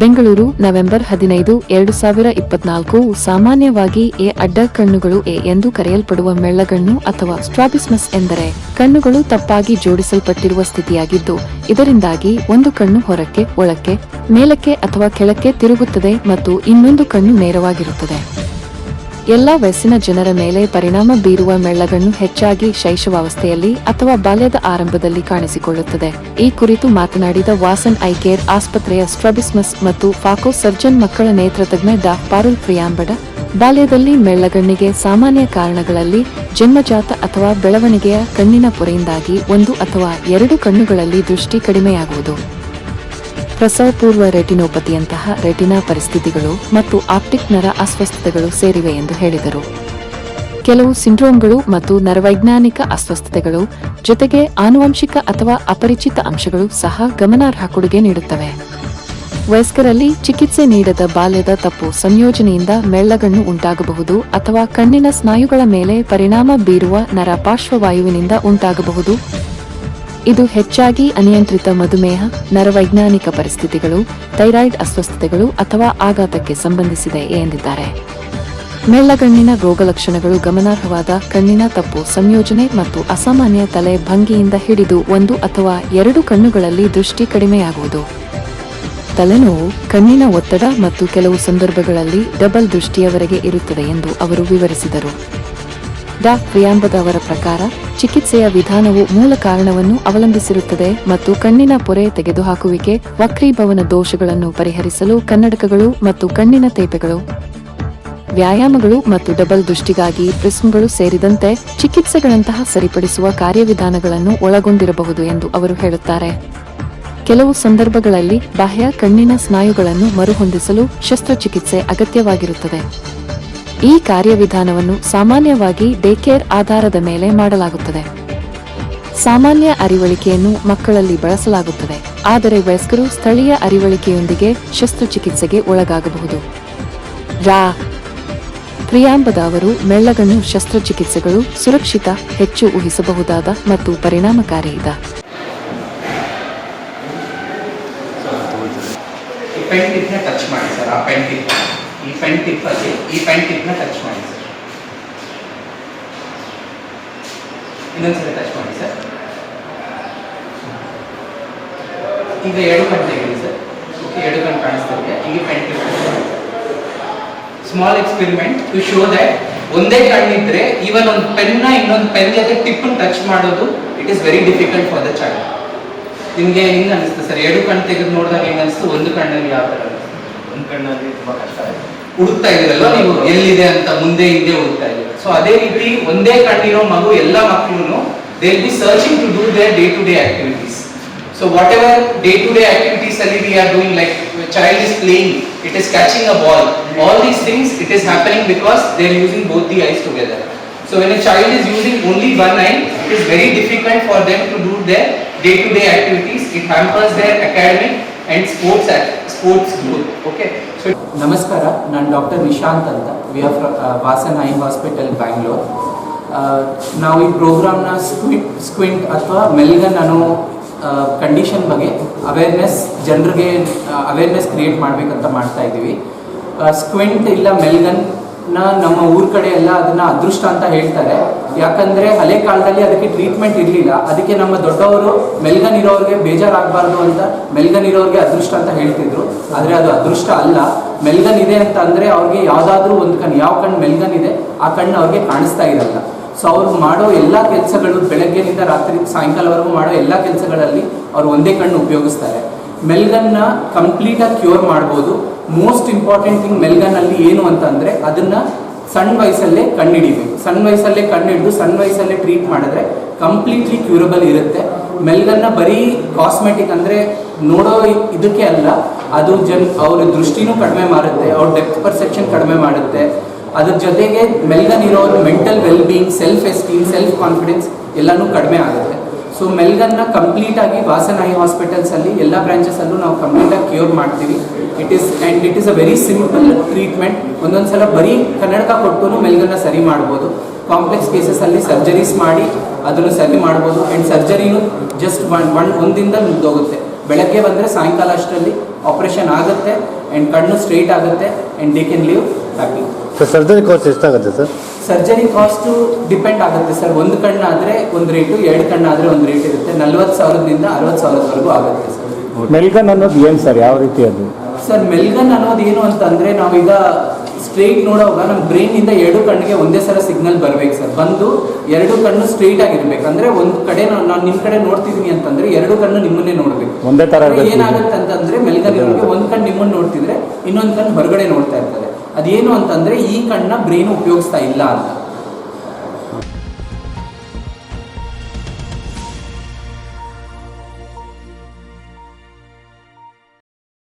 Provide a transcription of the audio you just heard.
Bengaluru, November ಹದಿನೈದು, ಎರಡು ಸಾವಿರ ಇಪ್ಪತ್ನಾಲ್ಕು. ಸಾಮಾನ್ಯವಾಗಿ ಎ ಅಡ್ಡ ಕಣ್ಣುಗಳು ಎ ಎಂದು ಕರೆಯಲ್ಪಡುವ ಮೆಳ್ಳಗಣ್ಣು ಅಥವಾ ಸ್ಟ್ರಾಬಿಸ್ಮಸ್ ಎಂದರೆ ಕಣ್ಣುಗಳು ತಪ್ಪಾಗಿ ಜೋಡಿಸಲ್ಪಟ್ಟಿರುವ ಸ್ಥಿತಿಯಾಗಿದ್ದು, ಇದರಿಂದಾಗಿ ಒಂದು ಕಣ್ಣು ಹೊರಕ್ಕೆ, ಒಳಕ್ಕೆ, ಮೇಲಕ್ಕೆ ಅಥವಾ ಕೆಳಕ್ಕೆ ತಿರುಗುತ್ತದೆ ಮತ್ತು ಇನ್ನೊಂದು ಕಣ್ಣು ನೇರವಾಗಿರುತ್ತದೆ. ಎಲ್ಲಾ ವಯಸ್ಸಿನ ಜನರ ಮೇಲೆ ಪರಿಣಾಮ ಬೀರುವ ಮೆಳ್ಳಗಣ್ಣು ಹೆಚ್ಚಾಗಿ ಶೈಶವಾವಸ್ಥೆಯಲ್ಲಿ ಅಥವಾ ಬಾಲ್ಯದ ಆರಂಭದಲ್ಲಿ ಕಾಣಿಸಿಕೊಳ್ಳುತ್ತದೆ. ಈ ಕುರಿತು ಮಾತನಾಡಿದ ವಾಸನ್ ಐ ಕೇರ್ ಆಸ್ಪತ್ರೆಯ ಸ್ಟ್ರಬಿಸ್ಮಸ್ ಮತ್ತು ಫಾಕೋ ಸರ್ಜನ್ ಮಕ್ಕಳ ನೇತ್ರತಜ್ಞ ಡಾ. ಪಾರುಲ್ ಪ್ರಿಯಾಂಬಡ, ಬಾಲ್ಯದಲ್ಲಿ ಮೆಳ್ಳಗಣ್ಣಿಗೆ ಸಾಮಾನ್ಯ ಕಾರಣಗಳಲ್ಲಿ ಜನ್ಮಜಾತ ಅಥವಾ ಬೆಳವಣಿಗೆಯ ಕಣ್ಣಿನ ಪೊರೆಯಿಂದಾಗಿ ಒಂದು ಅಥವಾ ಎರಡು ಕಣ್ಣುಗಳಲ್ಲಿ ದೃಷ್ಟಿ ಕಡಿಮೆಯಾಗುವುದು. ಪ್ರಸವಪೂರ್ವ ರೆಟಿನೋಪತಿಯಂತಹ ರೆಟಿನಾ ಪರಿಸ್ಥಿತಿಗಳು ಮತ್ತು ಆಪ್ಟಿಕ್ ನರ ಅಸ್ವಸ್ಥತೆಗಳು ಸೇರಿವೆ ಎಂದು ಹೇಳಿದರು. ಕೆಲವು ಸಿಂಡ್ರೋಮ್ಗಳು ಮತ್ತು ನರವೈಜ್ಞಾನಿಕ ಅಸ್ವಸ್ಥತೆಗಳು ಜೊತೆಗೆ ಆನುವಂಶಿಕ ಅಥವಾ ಅಪರಿಚಿತ ಅಂಶಗಳು ಸಹ ಗಮನಾರ್ಹ ಕೊಡುಗೆ ನೀಡುತ್ತವೆ. ವಯಸ್ಕರಲ್ಲಿ ಚಿಕಿತ್ಸೆ ನೀಡದ ಬಾಲ್ಯದ ತಪ್ಪು ಸಂಯೋಜನೆಯಿಂದ ಮೆಳ್ಳಗಣ್ಣು ಉಂಟಾಗಬಹುದು ಅಥವಾ ಕಣ್ಣಿನ ಸ್ನಾಯುಗಳ ಮೇಲೆ ಪರಿಣಾಮ ಬೀರುವ ನರ ಪಾರ್ಶ್ವವಾಯುವಿನಿಂದ ಉಂಟಾಗಬಹುದು. ಇದು ಹೆಚ್ಚಾಗಿ ಅನಿಯಂತ್ರಿತ ಮಧುಮೇಹ, ನರವೈಜ್ಞಾನಿಕ ಪರಿಸ್ಥಿತಿಗಳು, ಥೈರಾಯ್ಡ್ ಅಸ್ವಸ್ಥತೆಗಳು ಅಥವಾ ಆಘಾತಕ್ಕೆ ಸಂಬಂಧಿಸಿದೆ ಎಂದಿದ್ದಾರೆ. ಮೆಳ್ಳಗಣ್ಣಿನ ರೋಗಲಕ್ಷಣಗಳು ಗಮನಾರ್ಹವಾದ ಕಣ್ಣಿನ ತಪ್ಪು ಸಂಯೋಜನೆ ಮತ್ತು ಅಸಾಮಾನ್ಯ ತಲೆ ಭಂಗಿಯಿಂದ ಹಿಡಿದು ಒಂದು ಅಥವಾ ಎರಡು ಕಣ್ಣುಗಳಲ್ಲಿ ದೃಷ್ಟಿ ಕಡಿಮೆಯಾಗುವುದು. ತಲೆನೋವು ಕಣ್ಣಿನ ಒತ್ತಡ ಮತ್ತು ಕೆಲವು ಸಂದರ್ಭಗಳಲ್ಲಿ ಡಬಲ್ ದೃಷ್ಟಿಯವರೆಗೆ ಇರುತ್ತದೆ ಎಂದು ಅವರು ವಿವರಿಸಿದರು. ಡಾ. ಪ್ರಿಯಾಂಬದ ಅವರ ಪ್ರಕಾರ, ಚಿಕಿತ್ಸೆಯ ವಿಧಾನವು ಮೂಲ ಕಾರಣವನ್ನು ಅವಲಂಬಿಸಿರುತ್ತದೆ ಮತ್ತು ಕಣ್ಣಿನ ಪೊರೆ ತೆಗೆದುಹಾಕುವಿಕೆ, ವಕ್ರೀಭವನ ದೋಷಗಳನ್ನು ಪರಿಹರಿಸಲು ಕನ್ನಡಕಗಳು ಮತ್ತು ಕಣ್ಣಿನ ತೇಪೆಗಳು, ವ್ಯಾಯಾಮಗಳು ಮತ್ತು ಡಬಲ್ ದೃಷ್ಟಿಗಾಗಿ ಪ್ರಿಸ್ಮ್ಗಳು ಸೇರಿದಂತೆ ಚಿಕಿತ್ಸೆಗಳಂತಹ ಸರಿಪಡಿಸುವ ಕಾರ್ಯವಿಧಾನಗಳನ್ನು ಒಳಗೊಂಡಿರಬಹುದು ಎಂದು ಅವರು ಹೇಳುತ್ತಾರೆ. ಕೆಲವು ಸಂದರ್ಭಗಳಲ್ಲಿ ಬಾಹ್ಯ ಕಣ್ಣಿನ ಸ್ನಾಯುಗಳನ್ನು ಮರುಹೊಂದಿಸಲು ಶಸ್ತ್ರಚಿಕಿತ್ಸೆ ಅಗತ್ಯವಾಗಿರುತ್ತದೆ. ಈ ಕಾರ್ಯವಿಧಾನವನ್ನು ಸಾಮಾನ್ಯವಾಗಿ ಡೇಕೇರ್ ಆಧಾರದ ಮೇಲೆ ಮಾಡಲಾಗುತ್ತದೆ. ಸಾಮಾನ್ಯ ಅರಿವಳಿಕೆಯನ್ನು ಮಕ್ಕಳಲ್ಲಿ ಬಳಸಲಾಗುತ್ತದೆ. ಆದರೆ ವಯಸ್ಕರು ಸ್ಥಳೀಯ ಅರಿವಳಿಕೆಯೊಂದಿಗೆ ಶಸ್ತ್ರಚಿಕಿತ್ಸೆಗೆ ಒಳಗಾಗಬಹುದು. ರಾ. ಪ್ರಿಯಾಂಬದ ಅವರು ಮೆಳ್ಳಗಣ್ಣು ಶಸ್ತ್ರಚಿಕಿತ್ಸೆಗಳು ಸುರಕ್ಷಿತ, ಹೆಚ್ಚು ಊಹಿಸಬಹುದಾದ ಮತ್ತು ಪರಿಣಾಮಕಾರಿಯಿದ ಇದೆ. ಟಚ್ ಮಾಡಿ ಸರ್, ಆ ಈ ಪೆನ್ ಟಿಪ್ ಅಲ್ಲಿ, ಈ ಪೆನ್ ಟಿಪ್ನ ಟಚ್ ಮಾಡಿ ಸರ್ ಇನ್ನೊಂದ್ಸಲ ಟಚ್ ಮಾಡಿ ಸರ್ ಈಗ ಎರಡು ಕಣ್ ತೆಗೀರಿ ಸರ್ ಓಕೆ ಎರಡು ಕಣ್ ಕಾಣಿಸ್ತಾ ಇದೆ. ಈಗ pen tip small experiment to show that ಒಂದೇ ಕಣ್ಣಿದ್ರೆ ಈವನ್ ಒಂದು ಪೆನ್ನ ಇನ್ನೊಂದು ಪೆನ್ ಜೊತೆ ಟಿಪ್ ಟಚ್ ಮಾಡೋದು it is very difficult for the child ನಿಮಗೆ ಹೆಂಗ್ ಅನಿಸ್ತು ಸರ್ ಎರಡು ಕಣ್ಣು ತೆಗೆದು ನೋಡಿದಾಗ ಹೆಂಗ್ ಅನಿಸ್ತು? ಒಂದು ಕಣ್ಣಲ್ಲಿ ಯಾವ ಥರ ಒಂದು ಕಣ್ಣಲ್ಲಿ ತುಂಬಾ ಕಷ್ಟ ಆಯ್ತು. ಹುಡುಕ್ತಾ ಇದ್ರಲ್ಲ ನೀವು ಎಲ್ಲಿದೆ ಅಂತ ಮುಂದೆ ಹಿಂದೆ ಹುಡುಕ್ತಾ ಇದ್ದೀರ. ಸೊ ಅದೇ ರೀತಿ ಒಂದೇ ಕಣ್ಣಿರೋ ಮಗು ಎಲ್ಲ ಮಕ್ಕಳು they be searching to do their day to day activities so whatever day to day activities ಅಲ್ಲಿ we are doing like child is playing it is catching a ball all these things it is happening because they are using both the eyes together So when a child is using only one eye it is very difficult for them to do their day to day activities it hampers their academic and sports sports sports okay ನಮಸ್ಕಾರ, ನಾನು doctor Nishant ಅಂತ. We are Vasan eye hospital Bangalore ನಾವು ಈ ಪ್ರೋಗ್ರಾಮ್ನ squint squint ಅಥವಾ ಮೆಲ್ಗನ್ ಅನ್ನೋ condition ಬಗ್ಗೆ awareness ಜನರಿಗೆ awareness create ಮಾಡಬೇಕಂತ ಮಾಡ್ತಾ ಇದ್ದೀವಿ. ಸ್ಕ್ವಿಂಟ್ ಇಲ್ಲ ಮೆಲ್ಗನ್ ನ ನಮ್ಮ ಊರ್ ಕಡೆ ಎಲ್ಲ ಅದನ್ನ ಅದೃಷ್ಟ ಅಂತ ಹೇಳ್ತಾರೆ. ಯಾಕಂದ್ರೆ ಹಳೆ ಕಾಲದಲ್ಲಿ ಅದಕ್ಕೆ ಟ್ರೀಟ್ಮೆಂಟ್ ಇರಲಿಲ್ಲ. ಅದಕ್ಕೆ ನಮ್ಮ ದೊಡ್ಡವರು ಮೆಲ್ಗನ್ ಇರೋರಿಗೆ ಬೇಜಾರಾಗಬಾರ್ದು ಅಂತ, ಮೆಲ್ಗನ್ ಇರೋರಿಗೆ ಅದೃಷ್ಟ ಅಂತ ಹೇಳ್ತಿದ್ರು. ಆದ್ರೆ ಅದು ಅದೃಷ್ಟ ಅಲ್ಲ. ಮೆಲ್ಗನ್ ಇದೆ ಅಂತ ಅಂದ್ರೆ ಅವ್ರಿಗೆ ಯಾವ್ದಾದ್ರು ಒಂದು ಕಣ್ಣು, ಯಾವ ಕಣ್ಣು ಮೆಲ್ಗನ್ ಇದೆ, ಆ ಕಣ್ಣು ಅವ್ರಿಗೆ ಕಾಣಿಸ್ತಾ ಇರಲ್ಲ. ಸೊ ಅವ್ರು ಮಾಡೋ ಎಲ್ಲ ಕೆಲಸಗಳು ಬೆಳಗ್ಗೆನಿಂದ ರಾತ್ರಿ, ಸಾಯಂಕಾಲವರೆಗೂ ಮಾಡೋ ಎಲ್ಲ ಕೆಲಸಗಳಲ್ಲಿ ಅವ್ರು ಒಂದೇ ಕಣ್ಣು ಉಪಯೋಗಿಸ್ತಾರೆ. ಮೆಲ್ಗನ್ನ ಕಂಪ್ಲೀಟಾಗಿ ಕ್ಯೂರ್ ಮಾಡ್ಬೋದು. ಮೋಸ್ಟ್ ಇಂಪಾರ್ಟೆಂಟ್ ಥಿಂಗ್ ಮೆಲ್ಗನಲ್ಲಿ ಏನು ಅಂತಂದರೆ ಅದನ್ನು ಸಣ್ಣ ವಯಸ್ಸಲ್ಲೇ ಕಣ್ಣಿಡಿಬೇಕು. ಸಣ್ಣ ವಯಸ್ಸಲ್ಲೇ ಕಣ್ಣಿಡಿದು ಸಣ್ಣ ವಯಸ್ಸಲ್ಲೇ ಟ್ರೀಟ್ ಮಾಡಿದ್ರೆ ಕಂಪ್ಲೀಟ್ಲಿ ಕ್ಯೂರಬಲ್ ಇರುತ್ತೆ. ಮೆಲ್ಗನ್ನ ಬರೀ ಕಾಸ್ಮೆಟಿಕ್ ಅಂದರೆ ನೋಡೋ ಇದಕ್ಕೆ ಅಲ್ಲ, ಅದು ಜನ್ ಅವ್ರ ದೃಷ್ಟಿನೂ ಕಡಿಮೆ ಮಾಡುತ್ತೆ ಅವ್ರ ಡೆಪ್ತ್ ಪರ್ಸೆಪ್ಷನ್ ಕಡಿಮೆ ಮಾಡುತ್ತೆ. ಅದ್ರ ಜೊತೆಗೆ ಮೆಲ್ಗನ್ ಇರೋ mental well being self esteem self confidence ಎಲ್ಲನೂ ಕಡಿಮೆ ಆಗುತ್ತೆ. ಸೊ ಮೆಲ್ಗನ್ನ ಕಂಪ್ಲೀಟ್ ಆಗಿ ವಾಸನಾಯಿ ಹಾಸ್ಪಿಟಲ್ಸ್ ಅಲ್ಲಿ ಎಲ್ಲ ಬ್ರಾಂಚಸ್ ಅಲ್ಲೂ ನಾವು ಕಂಪ್ಲೀಟ್ ಆಗಿ ಕ್ಯೂರ್ ಮಾಡ್ತೀವಿ. It is and it is a very simple treatment ಒಂದೊಂದ್ಸಲ ಬರೀ ಕನ್ನಡಕ ಕೊಟ್ಟು ಮೆಲ್ಗನ್ನ ಸರಿ ಮಾಡ್ಬೋದು. ಕಾಂಪ್ಲೆಕ್ಸ್ ಕೇಸಸ್ ಅಲ್ಲಿ ಸರ್ಜರೀಸ್ ಮಾಡಿ ಅದನ್ನು ಸರಿ ಮಾಡ್ಬೋದು. ಅಂಡ್ ಸರ್ಜರಿನೂ ಜಸ್ಟ್ ಒನ್ ಒನ್ ಒಂದಿಂದ ಮುಗ್ದೋಗುತ್ತೆ. ಬೆಳಗ್ಗೆ ಬಂದರೆ ಸಾಯಂಕಾಲ ಅಷ್ಟರಲ್ಲಿ ಆಪರೇಷನ್ ಆಗುತ್ತೆ ಆ್ಯಂಡ್ ಕಣ್ಣು ಸ್ಟ್ರೈಟ್ ಆಗುತ್ತೆ and they can live happy sir surgery cost ಎಷ್ಟಾಗುತ್ತೆ ಸರ್ ಸರ್ಜರಿ ಕಾಸ್ಟು ಡಿಪೆಂಡ್ ಆಗುತ್ತೆ ಸರ್. ಒಂದು ಕಣ್ಣಾದರೆ ಒಂದು ರೇಟು ಎರಡು ಕಣ್ಣಾದರೆ ಒಂದು ರೇಟ್ ಇರುತ್ತೆ. ನಲ್ವತ್ತು ಸಾವಿರದಿಂದ ಅರವತ್ತು ಸಾವಿರದವರೆಗೂ ಆಗುತ್ತೆ ಸರ್. ಮೆಲ್ಗನ್ ಅನ್ನೋದು ಏನು ಸರ್? ಯಾವ ರೀತಿ ಅದು? ಸರ್ ಮೆಲ್ಗನ್ ಅನ್ನೋದು ಏನು ಅಂತಂದರೆ ನಾವೀಗ ಸ್ಟ್ರೈಟ್ ನೋಡೋವಾಗ ನಮ್ಮ ಬ್ರೈನಿಂದ ಎರಡು ಕಣ್ಣಿಗೆ ಒಂದೇ ಸಲ ಸಿಗ್ನಲ್ ಬರ್ಬೇಕು ಸರ್. ಬಂದು ಎರಡು ಕಣ್ಣು ಸ್ಟ್ರೈಟ್ ಆಗಿರ್ಬೇಕು. ಅಂದರೆ ಒಂದು ಕಡೆ ನಾನು ನಿಮ್ಮ ಕಡೆ ನೋಡ್ತಿದ್ದೀನಿ ಅಂತಂದ್ರೆ ಎರಡು ಕಣ್ಣು ನಿಮ್ಮನ್ನೇ ನೋಡಬೇಕು. ಒಂದೇ ಥರ ಇರ್ಬೇಕು. ಏನಾಗುತ್ತೆ ಅಂತಂದ್ರೆ ಮೆಲ್ಗನ್ ಒಂದ್ ಒಂದು ಕಣ್ಣು ನಿಮ್ಮನ್ನು ನೋಡ್ತಿದ್ರೆ ಇನ್ನೊಂದು ಕಣ್ಣು ಹೊರಗಡೆ ನೋಡ್ತಾ ಇರ್ತದೆ ಅದೇನು ಅಂತಂದ್ರೆ ಈ ಕಣ್ಣ ಬ್ರೈನ್ ಉಪಯೋಗಿಸ್ತಾ ಇಲ್ಲ ಅಂತ.